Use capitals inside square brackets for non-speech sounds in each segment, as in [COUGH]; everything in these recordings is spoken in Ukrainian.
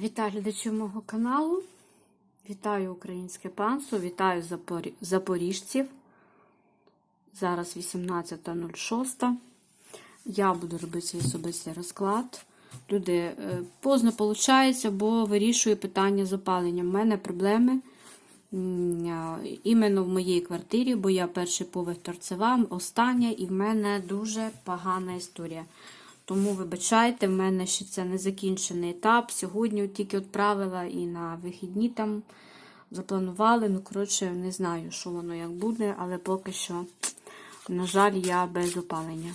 Вітаю глядачів мого каналу. Вітаю українське панство, вітаю запорі... запоріжців. Зараз 18.06. Я буду робити свій особистий розклад. Люди, е, поздно виходить, бо вирішую питання з опаленням. У мене проблеми іменно в моїй квартирі, бо я перший поверх торцева, остання, і в мене дуже погана історія. Тому, вибачайте, в мене ще це не закінчений етап. Сьогодні тільки відправила і на вихідні там запланували. Ну, коротше, не знаю, що воно як буде, але поки що, на жаль, я без опалення.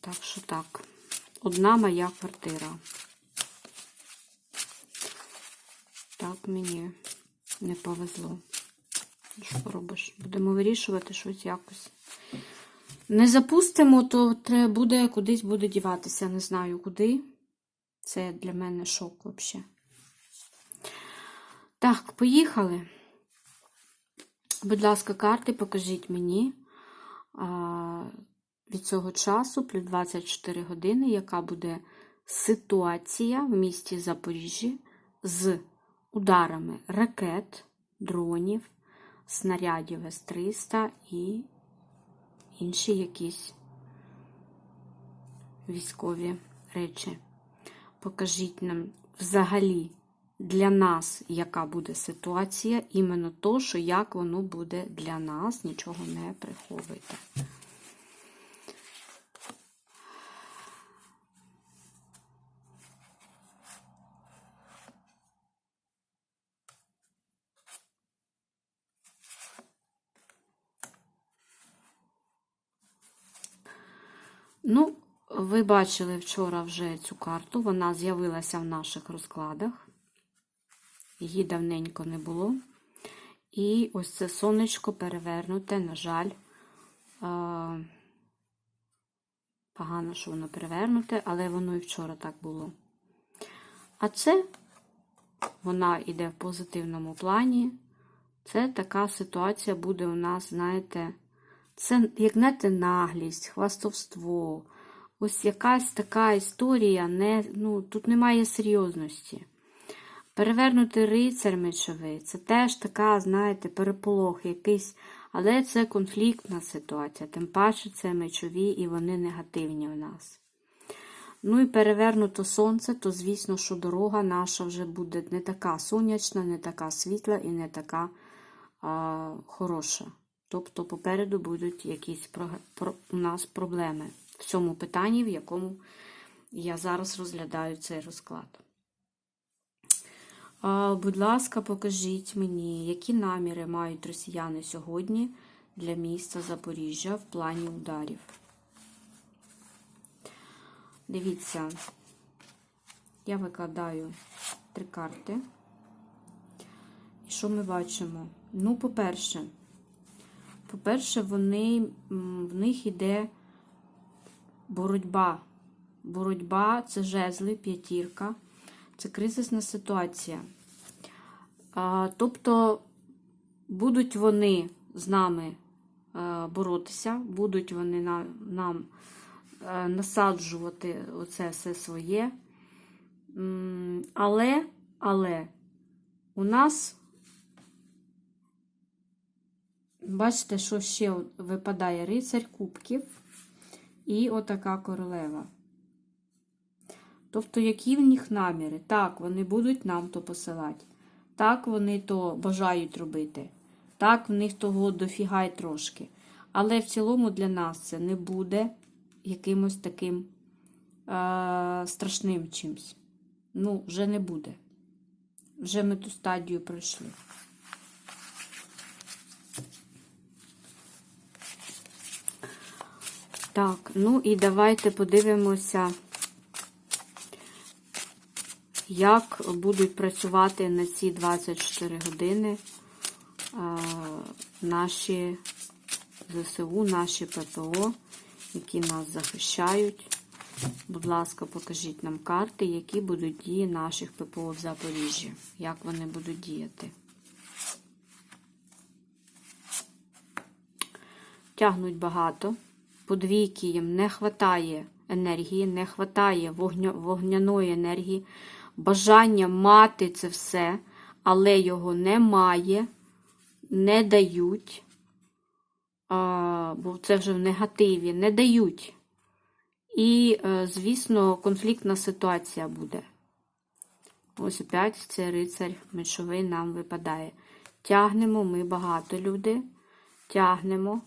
Так що так. Одна моя квартира. Так мені не повезло. Що робиш? Будемо вирішувати щось якось. Не запустимо, то треба буде кудись буде діватися. Не знаю куди. Це для мене шок взагалі. Так, поїхали. Будь ласка, карти покажіть мені а, від цього часу, плюс 24 години, яка буде ситуація в місті Запоріжжі з ударами ракет, дронів, снарядів С-300 і інші якісь військові речі. Покажіть нам взагалі для нас, яка буде ситуація, іменно то, що як воно буде для нас, нічого не приховуйте. Ну, ви бачили вчора вже цю карту, вона з'явилася в наших розкладах. Її давненько не було. І ось це сонечко перевернуте, на жаль, погано, що воно перевернуте, але воно і вчора так було. А це вона йде в позитивному плані. Це така ситуація буде у нас, знаєте, це, як знаєте, наглість, хвастовство. Ось якась така історія, не, ну, тут немає серйозності. Перевернути рицар мечовий це теж така, знаєте, переполох якийсь, але це конфліктна ситуація. Тим паче це мечові і вони негативні у нас. Ну і перевернуто сонце, то, звісно, що дорога наша вже буде не така сонячна, не така світла і не така а, хороша. Тобто попереду будуть якісь у нас проблеми в цьому питанні, в якому я зараз розглядаю цей розклад. Будь ласка, покажіть мені, які наміри мають росіяни сьогодні для міста Запоріжжя в плані ударів. Дивіться, я викладаю три карти. І що ми бачимо? Ну, по-перше, по-перше, вони, в них йде боротьба. Боротьба це жезли, п'ятірка, це кризисна ситуація. Тобто будуть вони з нами боротися, будуть вони нам насаджувати оце все своє. Але, але у нас Бачите, що ще випадає рицарь кубків і отака королева. Тобто, які в них наміри? Так, вони будуть нам то посилати. Так, вони то бажають робити. Так, в них того дофіга й трошки. Але в цілому для нас це не буде якимось таким е- страшним чимсь. Ну, вже не буде. Вже ми ту стадію пройшли. Так, ну і давайте подивимося, як будуть працювати на ці 24 години наші ЗСУ, наші ППО, які нас захищають. Будь ласка, покажіть нам карти, які будуть дії наших ППО в Запоріжжі, як вони будуть діяти. Тягнуть багато подвійки їм не вистачає енергії, не вистачає вогня, вогняної енергії, бажання мати це все, але його немає, не дають, а, бо це вже в негативі, не дають. І, е, звісно, конфліктна ситуація буде. Ось опять цей рицарь мечовий нам випадає. Тягнемо ми багато люди. Тягнемо.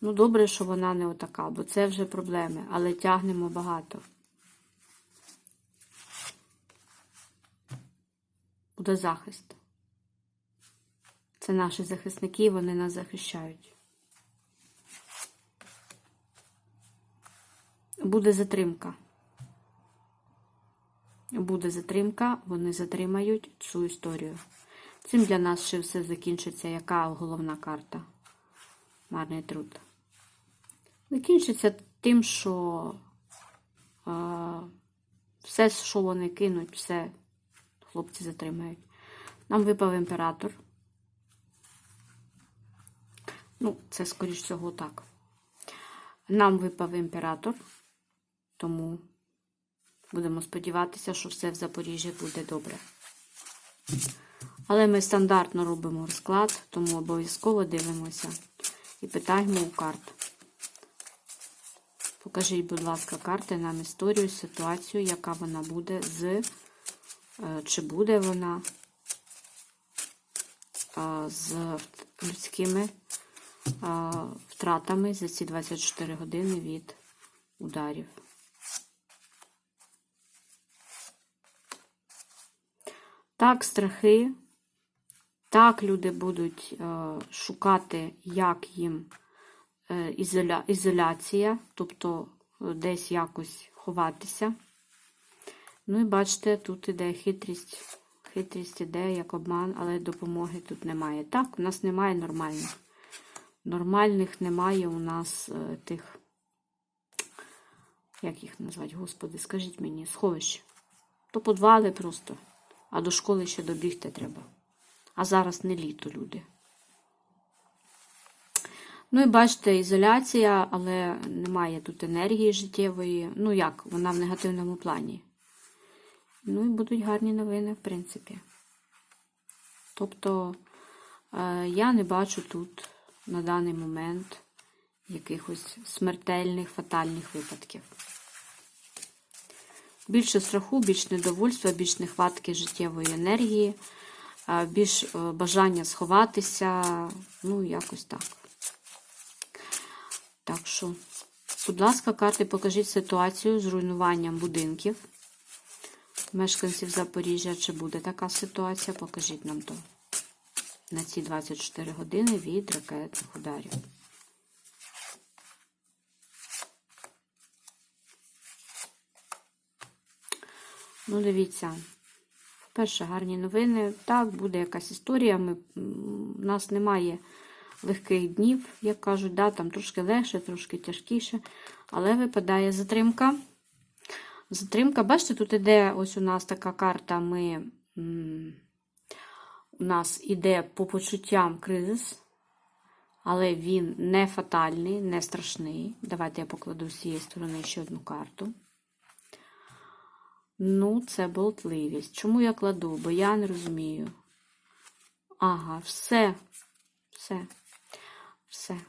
Ну, добре, що вона не отака, бо це вже проблеми, але тягнемо багато. Буде захист. Це наші захисники, вони нас захищають. Буде затримка. Буде затримка, вони затримають цю історію. Цим для нас ще все закінчиться. Яка головна карта? Марний труд. Закінчиться тим, що е, все, що вони кинуть, все хлопці затримають. Нам випав імператор. Ну, це, скоріш всього, так. Нам випав імператор, тому будемо сподіватися, що все в Запоріжжі буде добре. Але ми стандартно робимо розклад, тому обов'язково дивимося і питаємо у карт. Покажіть, будь ласка, карти нам історію, ситуацію, яка вона буде з, е, чи буде вона е, з людськими е, втратами за ці 24 години від ударів. Так, страхи. Так, люди будуть шукати, як їм ізоля, ізоляція, тобто е, десь якось ховатися. Ну і бачите, тут іде хитрість. Хитрість іде як обман, але допомоги тут немає. Так, у нас немає нормальних. Нормальних немає у нас е, тих, як їх назвати, господи, скажіть мені, сховищ. То подвали просто, а до школи ще добігти треба. А зараз не літо, люди. Ну і бачите, ізоляція, але немає тут енергії життєвої. Ну як, вона в негативному плані. Ну і будуть гарні новини, в принципі. Тобто, е, я не бачу тут на даний момент якихось смертельних, фатальних випадків. Більше страху, більш недовольства, більш нехватки життєвої енергії, е, більш е, бажання сховатися, ну, якось так. Так що, будь ласка, карти, покажіть ситуацію з руйнуванням будинків мешканців Запоріжжя. Чи буде така ситуація? Покажіть нам то на ці 24 години від ракетних ударів. Ну, дивіться. Перше, гарні новини. Так, буде якась історія. Ми, У нас немає легких днів, як кажуть, да, там трошки легше, трошки тяжкіше. Але випадає затримка. Затримка, бачите, тут іде ось у нас така карта. Ми, У нас іде по почуттям кризис, але він не фатальний, не страшний. Давайте я покладу з цієї сторони ще одну карту. Ну, це болтливість. Чому я кладу? Бо я не розумію. Ага, все, все, все.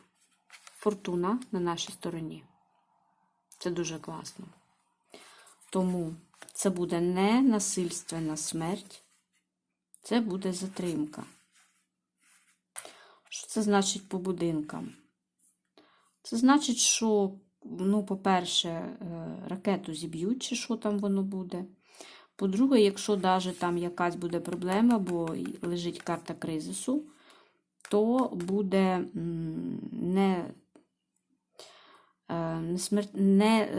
Фортуна на нашій стороні. Це дуже класно. Тому це буде не насильственна смерть, це буде затримка. Що це значить по будинкам? Це значить, що ну, по-перше, ракету зіб'ють, чи що там воно буде. По-друге, якщо навіть там якась буде проблема, бо лежить карта кризису, то буде не, смер... не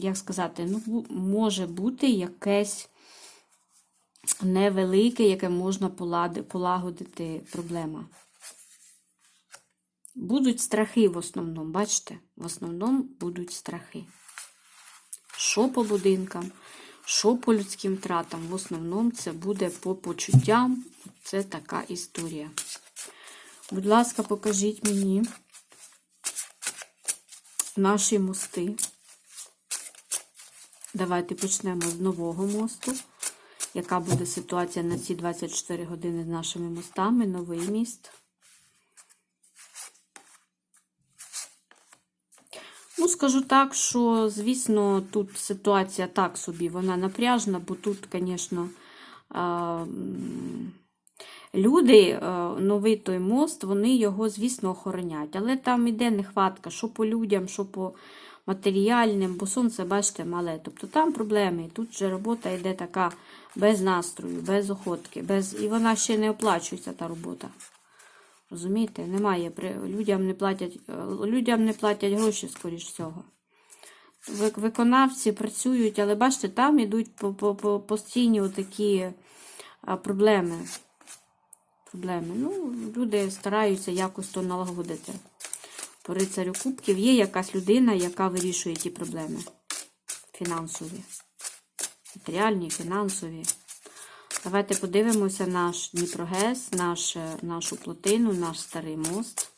як сказати, ну, може бути якесь невелике, яке можна полагодити проблема. Будуть страхи в основному, бачите? В основному будуть страхи. Що по будинкам, що по людським тратам, в основному це буде по почуттям. Це така історія. Будь ласка, покажіть мені наші мости Давайте почнемо з нового мосту. Яка буде ситуація на ці 24 години з нашими мостами? Новий міст. Ну, скажу так, що, звісно, тут ситуація так собі, вона напряжна, бо тут, звісно, люди, е, новий той мост, вони його, звісно, охоронять. Але там іде нехватка, що по людям, що по матеріальним, бо сонце, бачите, мале. Тобто там проблеми. Тут же робота йде така без настрою, без охотки, без... і вона ще не оплачується, та робота. Розумієте, немає. Людям не платять, е, людям не платять гроші, скоріш всього. Виконавці працюють, але бачите, там йдуть по, по, по постійні отакі проблеми. Проблеми. Ну, люди стараються якось то налагодити. По рицарю кубків є якась людина, яка вирішує ті проблеми. Фінансові. Матеріальні, фінансові. Давайте подивимося наш Дніпрогес, наш, е, нашу плотину, наш старий мост.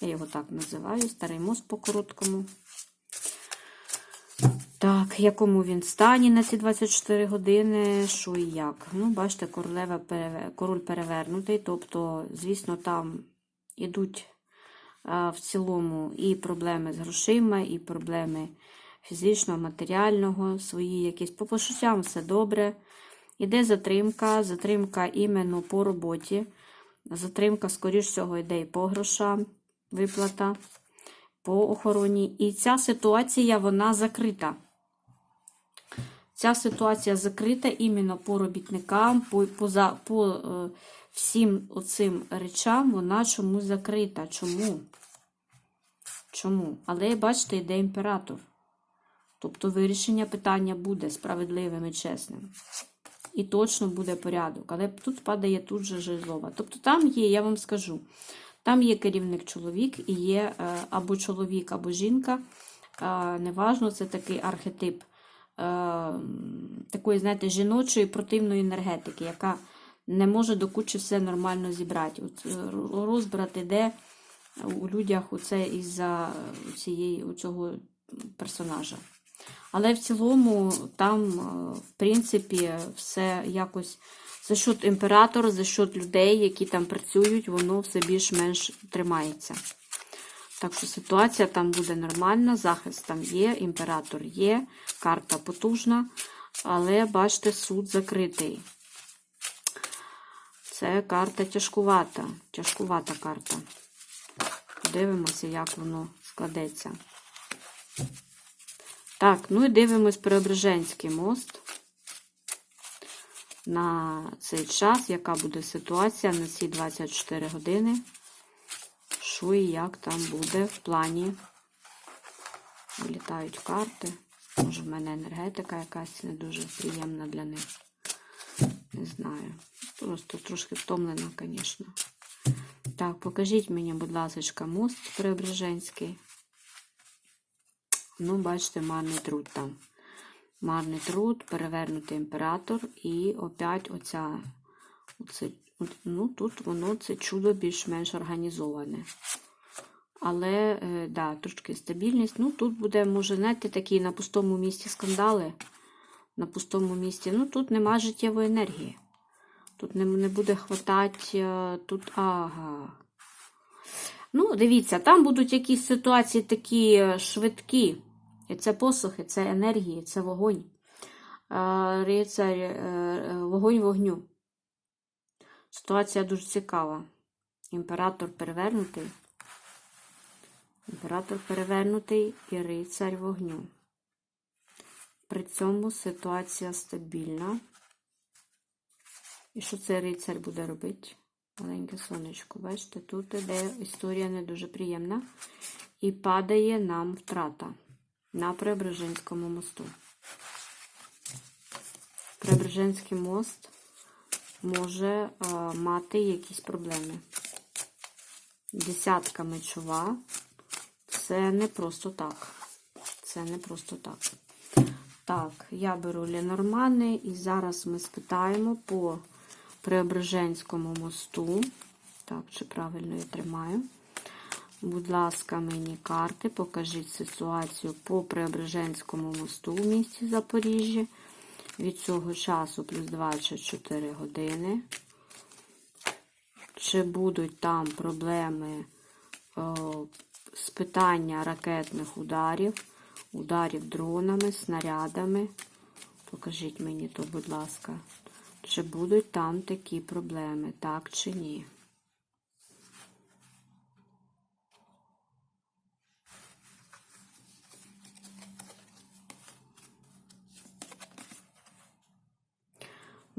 Я його так називаю, старий мост по-короткому. Так, якому він стані на ці 24 години, що і як. Ну, бачите, королева король перевернутий, тобто, звісно, там ідуть а, в цілому і проблеми з грошима, і проблеми фізичного, матеріального, свої якісь по почуттям все добре. Іде затримка, затримка іменно по роботі. Затримка, скоріш всього, йде і по грошам, виплата, по охороні. І ця ситуація, вона закрита. Ця ситуація закрита іменно по робітникам, по, по, за- по е, всім оцим речам вона чомусь закрита. Чому? Чому? Але бачите, йде імператор. Тобто вирішення питання буде справедливим і чесним. І точно буде порядок. Але тут падає тут же жезлова. Тобто там є, я вам скажу, там є керівник чоловік і є е, або чоловік, або жінка. Е, Неважно, це такий архетип е, такої, знаєте, жіночої противної енергетики, яка не може до кучі все нормально зібрати. От е, розбрат іде у людях оце із-за цієї цього персонажа. Але в цілому там, в принципі, все якось за счет імператора, за счет людей, які там працюють, воно все більш-менш тримається. Так що ситуація там буде нормальна, захист там є, імператор є, карта потужна, але бачите, суд закритий. Це карта тяжкувата, тяжкувата карта. Подивимося, як воно складеться. Так, ну і дивимось Преображенський мост. На цей час, яка буде ситуація на ці 24 години. Що і як там буде в плані. Вилітають карти. Може, в мене енергетика якась не дуже приємна для них. Не знаю. Просто трошки втомлена, звісно. Так, покажіть мені, будь ласка, мост Преображенський. Ну, бачите, марний труд там. Марний труд, перевернутий імператор, і опять оця. Оце, ну, тут воно це чудо більш-менш організоване. Але, е, да, трошки стабільність. Ну, тут буде, може, знаєте, такі на пустому місці скандали. На пустому місці. Ну, тут нема життєвої енергії. Тут не, не буде хватати. е, Тут, ага. Ну, дивіться, там будуть якісь ситуації такі е, швидкі. І це посухи, це енергії, це вогонь. Е, Рицар, е, е, вогонь вогню. Ситуація дуже цікава. Імператор перевернутий. Імператор перевернутий і рицарь вогню. При цьому ситуація стабільна. І що цей рицар буде робити? Маленьке сонечко. Бачите, тут іде історія не дуже приємна. І падає нам втрата на Преображенському мосту. Преображенський мост може е, мати якісь проблеми. Десятка мечова. Це не просто так. Це не просто так. Так, я беру Ленормани і зараз ми спитаємо по Преображенському мосту. Так, чи правильно я тримаю? Будь ласка, мені карти, покажіть ситуацію по Преображенському мосту в місті Запоріжжя. Від цього часу плюс 24 години. Чи будуть там проблеми о, з питання ракетних ударів, ударів дронами, снарядами? Покажіть мені то, будь ласка. Чи будуть там такі проблеми, так чи ні?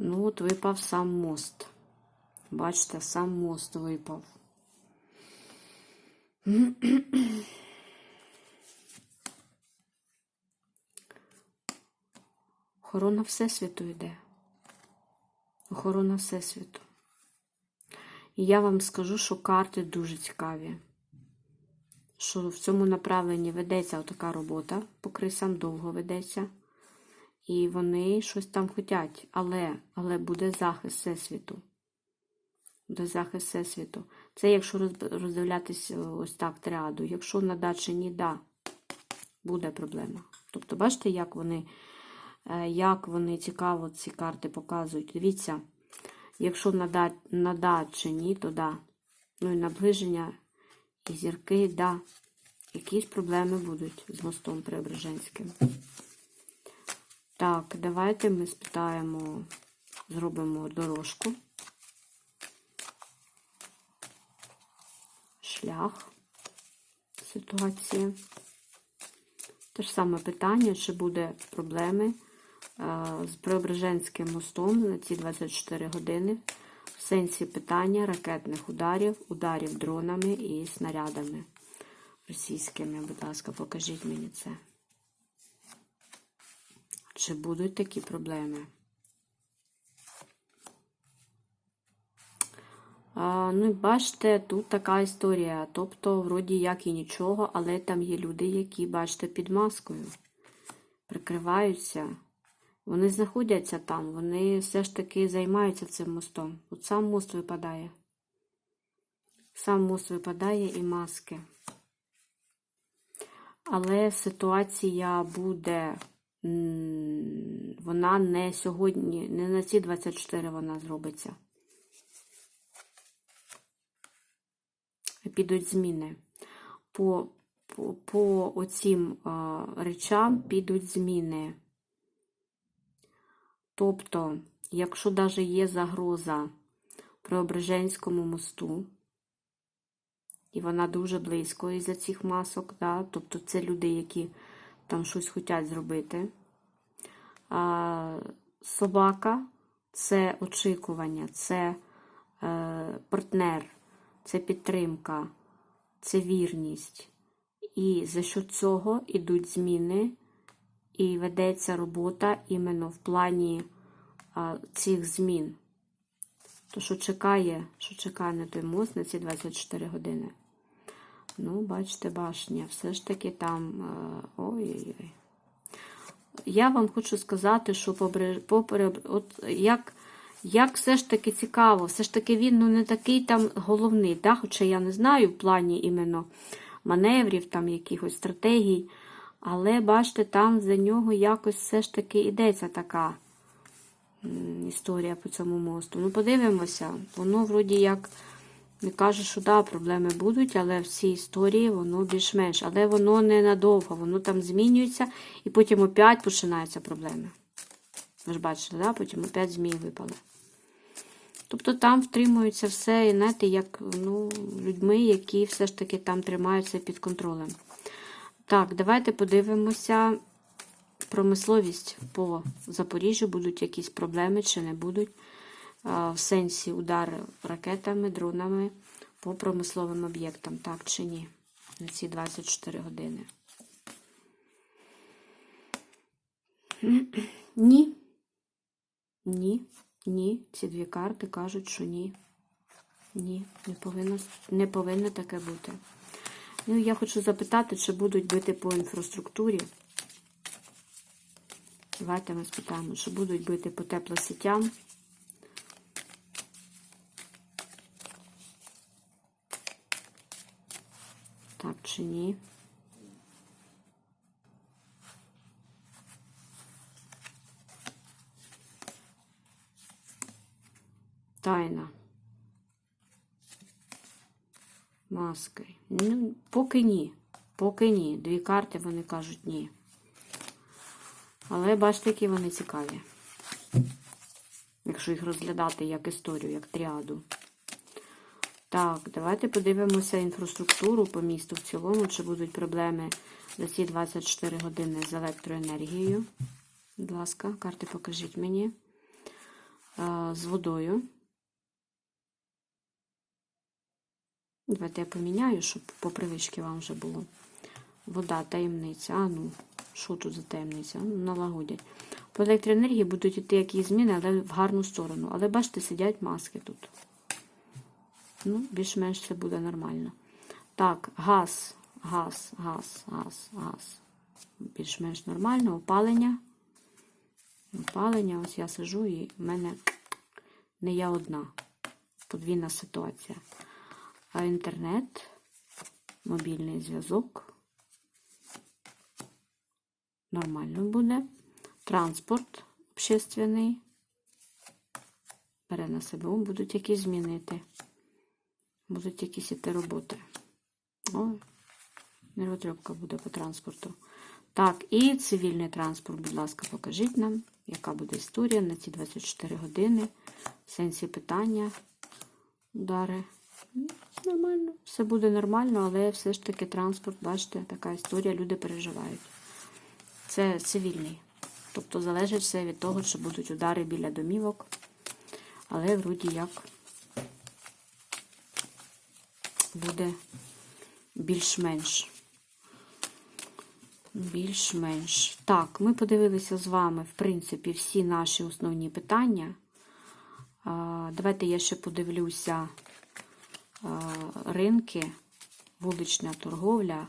Ну, от випав сам мост. Бачите, сам мост випав. Охорона Всесвіту йде. Охорона Всесвіту. І я вам скажу, що карти дуже цікаві. Що в цьому направленні ведеться така робота, по крисам довго ведеться. І вони щось там хотять. Але, але буде захист Всесвіту. Буде захист Всесвіту. Це якщо роз- роздивлятись ось так тріаду. Якщо надаче ні, да, буде проблема. Тобто, бачите, як вони, е, як вони цікаво ці карти показують. Дивіться, якщо нада, надаче ні, то да. Ну і наближення, і зірки, да. Якісь проблеми будуть з мостом Преображенським. Так, давайте ми спитаємо, зробимо дорожку. Шлях ситуації. Те ж саме питання, чи буде проблеми е, з Преображенським мостом на ці 24 години в сенсі питання ракетних ударів, ударів дронами і снарядами російськими. Будь ласка, покажіть мені це. Чи будуть такі проблеми? А, ну, бачите, тут така історія. Тобто, вроді як і нічого, але там є люди, які, бачите, під маскою прикриваються. Вони знаходяться там, вони все ж таки займаються цим мостом. От сам мост випадає. Сам мост випадає і маски. Але ситуація буде вона не сьогодні, не на ці 24 вона зробиться. Підуть зміни. По, по, по оцім а, речам підуть зміни. Тобто, якщо навіть є загроза Преображенському мосту, і вона дуже близько із-за цих масок, да? тобто це люди, які там щось хочуть зробити. А, собака це очікування, це е, партнер, це підтримка, це вірність. І за що цього йдуть зміни, і ведеться робота іменно в плані а, цих змін. То, що чекає, що чекає на той мост на ці 24 години. Ну, бачите, башня, все ж таки там. е, Ой-ой-ой. Я вам хочу сказати, що попри, попри, от як, як все ж таки цікаво, все ж таки він ну, не такий там головний, да? хоча я не знаю в плані іменно маневрів, там якихось стратегій. Але бачите, там за нього якось все ж таки йдеться така історія по цьому мосту. Ну, подивимося, воно вроді як не каже, що да, проблеми будуть, але в цій історії воно більш-менш. Але воно не надовго, воно там змінюється і потім опять починаються проблеми. Ви ж бачили, да? потім опять змії випали. Тобто там втримується все, і знаєте, як ну, людьми, які все ж таки там тримаються під контролем. Так, давайте подивимося промисловість по Запоріжжю. Будуть якісь проблеми чи не будуть. В сенсі удари ракетами, дронами по промисловим об'єктам, так чи ні? На ці 24 години. Ні. Ні. Ні. Ці дві карти кажуть, що ні. Ні, не повинно, не повинно таке бути. Ну, я хочу запитати, чи будуть бити по інфраструктурі. Давайте ми спитаємо, чи будуть бити по теплосетям. Чи ні. Тайна. Маски. Ну, поки ні. Поки ні. Дві карти вони кажуть ні. Але бачите, які вони цікаві. Якщо їх розглядати як історію, як тріаду. Так, давайте подивимося інфраструктуру по місту в цілому, чи будуть проблеми за ці 24 години з електроенергією. Будь ласка, карти покажіть мені. А, З водою. Давайте я поміняю, щоб по привичці вам вже було. Вода, таємниця. А ну, що тут за таємниця? Ну, налагодять. По електроенергії будуть йти якісь зміни, але в гарну сторону. Але бачите, сидять маски тут. Ну, більш-менш все буде нормально. Так, газ, газ, газ, газ, газ. Більш-менш нормально. Опалення. Опалення. Ось я сижу і в мене не я одна. Подвійна ситуація. А інтернет, мобільний зв'язок. Нормально буде. Транспорт общественний. Бере на себе, будуть якісь змінити. Будуть якісь іти роботи. О, нервотрепка буде по транспорту. Так, і цивільний транспорт, будь ласка, покажіть нам, яка буде історія на ці 24 години. В сенсі питання, удари. Ну, Нормально, все буде нормально, але все ж таки транспорт, бачите, така історія, люди переживають. Це цивільний. Тобто залежить все від того, чи будуть удари біля домівок. Але вроді як буде більш-менш. Більш-менш. Так, ми подивилися з вами, в принципі, всі наші основні питання. Давайте я ще подивлюся ринки, вулична торговля.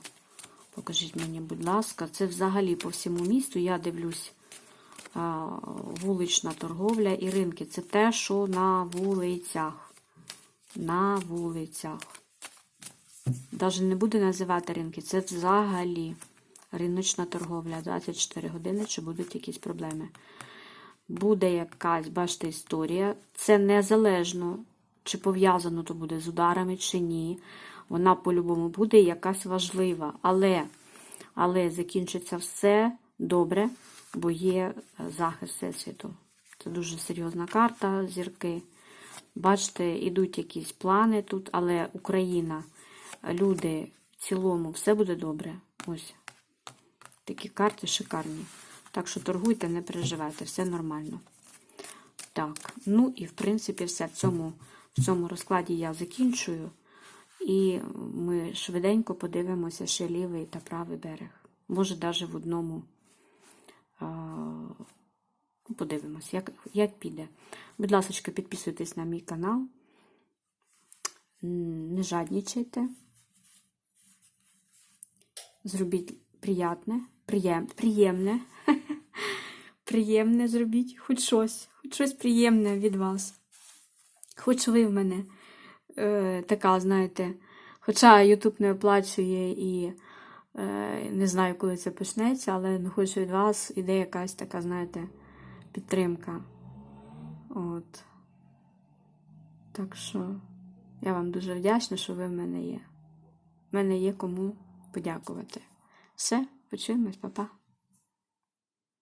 Покажіть мені, будь ласка, це взагалі по всьому місту. Я дивлюсь вулична торговля і ринки. Це те, що на вулицях. На вулицях. Навіть не буду називати ринки, це взагалі риночна торговля. 24 години, чи будуть якісь проблеми. Буде якась, бачите, історія. Це незалежно, чи пов'язано то буде з ударами, чи ні. Вона по-любому буде якась важлива. Але, але закінчиться все добре, бо є захист Всесвіту. Це дуже серйозна карта, зірки. Бачите, ідуть якісь плани тут, але Україна, люди в цілому, все буде добре. Ось. Такі карти шикарні. Так що торгуйте, не переживайте, все нормально. Так, ну і в принципі все. В цьому, в цьому розкладі я закінчую. І ми швиденько подивимося ще лівий та правий берег. Може, навіть в одному а, подивимося, як, як піде. Будь ласка, підписуйтесь на мій канал. Не жаднічайте. Зробіть приятне, приєм, приємне. [LAUGHS] приємне зробіть, хоч щось, хоч щось приємне від вас. Хоч ви в мене е, така, знаєте, хоча Ютуб не оплачує і е, не знаю, коли це почнеться, але ну, хоч від вас іде якась така, знаєте, підтримка. От. Так що я вам дуже вдячна, що ви в мене є. В мене є кому подякувати. Все, почуємось, па-па.